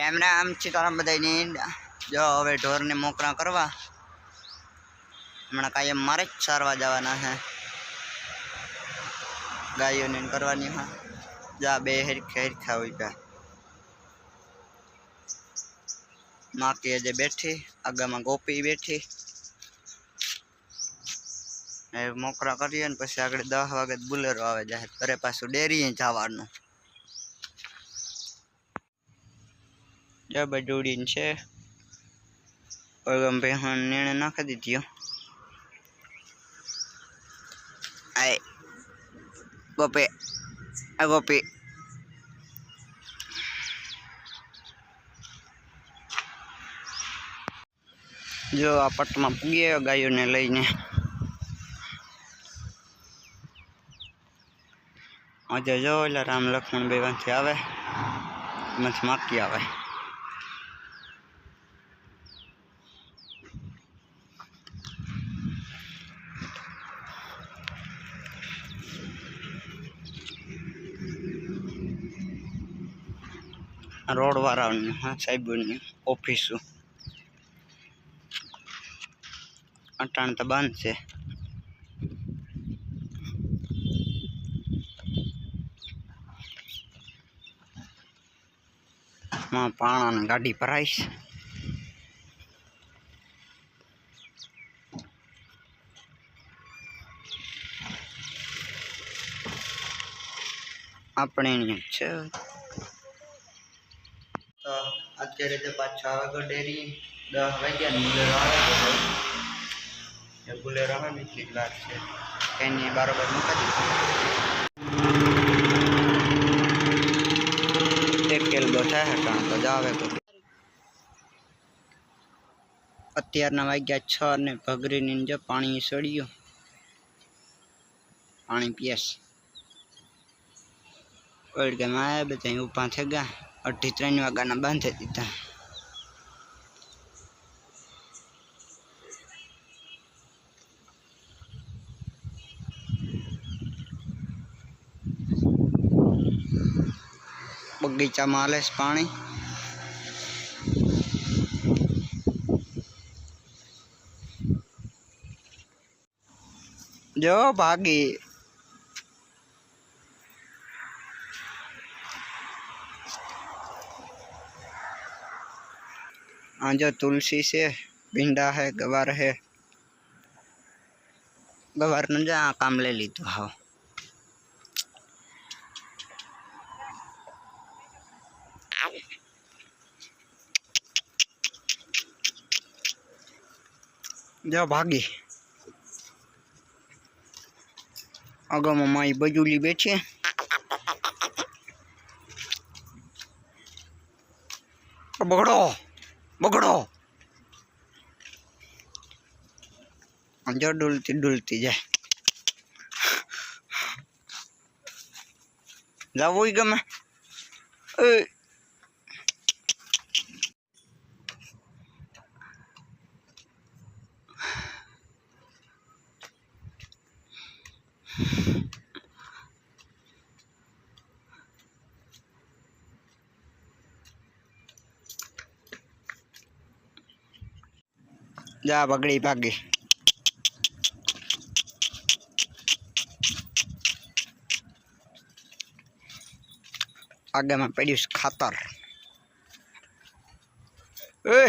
રામ રામ સીતારામ બધાની જો હવે ઢોરને મોકરા કરવા હમણાં કાયમ મારે જ સારવા જવાના છે ગાયોને ને કરવાની હા જા બે હેરખા હેરખા હોય ગયા માકી આજે બેઠી આગળમાં ગોપી બેઠી એ મોકરા કરીએ ને પછી આગળ દસ વાગે બુલેરો આવે જાય ઘરે પાછું ડેરીએ જવાનું જબર જોડીને છે. પગમ પહેણ નિર્ણય નાખી દીધો. આય, ગોપે, આ ગોપે. જો આ પટમાં પૂગી આવ્યો ગાયોને લઈને. આજે જો એટલે રામ લક્ષ્મણ ભાઈ આવે, એમાંથી માકી આવે. રોડ વાળાની હા સાહેબની ઓફિસો અટાણ તો બંધ છે માં પાણાની ગાડી ભરાઈશ આપણે એની જ છે તો અત્યારે તો પાછા આવે ડેરી, દસ વાગ્યા ને બુલેરો આવે એ બુલેરો આવે ને એટલી વાર છે. એની બરોબર મૂકી દીધું તો જાવે તો. અત્યારના વાગ્યા છ ને ભગરીની જો પાણી સળ્યું પાણી પીએસ ઓળગામાં આવ્યા બધા ઊભા થઈ ગયા અઢી ત્રણ વાગ્યાના બાંધી દીધા. બગીચામાં આલેસ પાણી. જો ભાગી. આ જો તુલસી છે ભીંડા है ગવાર है ગવાર ને જા કામ લઈ લીધું હા જો ભાગી આગળમાં મારી બજુલી બેઠી બગડો બગડો. જો ડૂલતી ડૂલતી જાય. જવું ગમે. જા બગડી ભાગી આગળમાં પડ્યું છે ખાતર એ